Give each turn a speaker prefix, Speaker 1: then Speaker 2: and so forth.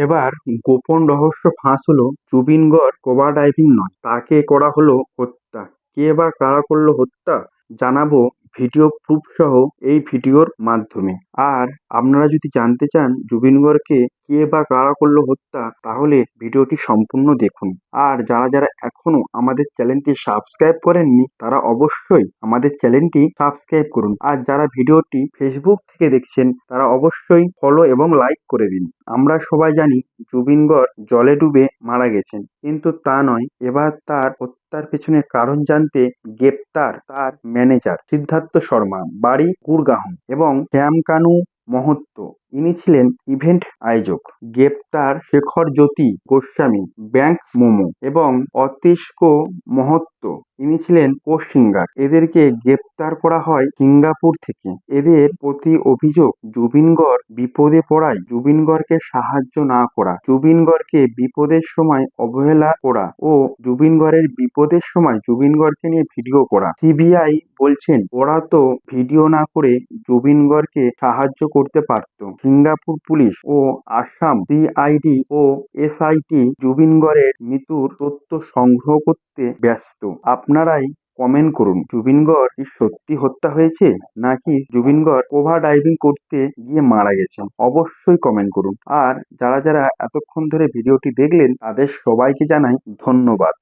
Speaker 1: এবার গোপন রহস্য ফাঁস হলো জুবিন গড় স্কুবা ডাইভিং নয়। তাকে করা হলো হত্যা। কে বা কারা করল হত্যা জানাব ভিডিও প্রুফ সহ এই ভিডিওর মাধ্যমে। আর আপনারা যদি জানতে চান জুবিন গড়কে কে বা কারা করল হত্যা, তাহলে ভিডিওটি সম্পূর্ণ দেখুন। আর যারা যারা এখনও আমাদের চ্যানেলটি সাবস্ক্রাইব করেননি, তারা অবশ্যই আমাদের চ্যানেলটি সাবস্ক্রাইব করুন। আর যারা ভিডিওটি ফেসবুক থেকে দেখছেন, তারা অবশ্যই ফলো এবং লাইক করে দিন। আমরা সবাই জানি জুবিন গড় জলে ডুবে মারা গেছেন। কিন্তু তা নয়, এবার তার হত্যার পেছনের কারণ জানতে গ্রেপ্তার তার ম্যানেজার সিদ্ধার্থ শর্মা, বাড়ি গুড়গাঁও এবং শ্যামকানু মহত্ব। ইনি ছিলেন ইভেন্ট আয়োজক। গ্রেপ্তার শেখর জ্যোতি গোস্বামী, ব্যাংক মোমো এবং অতিষ্ক মহত্ত ইনি ছিলেন কো সিঙ্গার এদেরকে গ্রেপ্তার করা হয় সিঙ্গাপুর থেকে। এদের প্রতি অভিযোগ জুবিন গড় বিপদে পড়ায় জুবিন গড়কে সাহায্য না করা জুবিন গড়কে বিপদের সময় অবহেলা করা ও জুবিন গড়ের বিপদের সময় জুবিন গড়কে নিয়ে ভিডিও করা। সিবিআই বলছেন, ওরা তো ভিডিও না করে জুবিন গড়কে সাহায্য করতে পারত। সিঙ্গাপুর পুলিশ ও আসাম সিআইডি ও এসআইটি জুবিন গড়ের মৃত্যুর তথ্য সংগ্রহ করতে ব্যস্ত। আপনারাই কমেন্ট করুন। জুবিন গড় কি সত্যি হত্যা হয়েছে? নাকি জুবিন গড় ওভার ডাইভিং করতে গিয়ে মারা গেছেন? অবশ্যই কমেন্ট করুন। আর যারা যারা এতক্ষণ ধরে ভিডিওটি দেখলেন, তাদের সবাইকে জানাই ধন্যবাদ।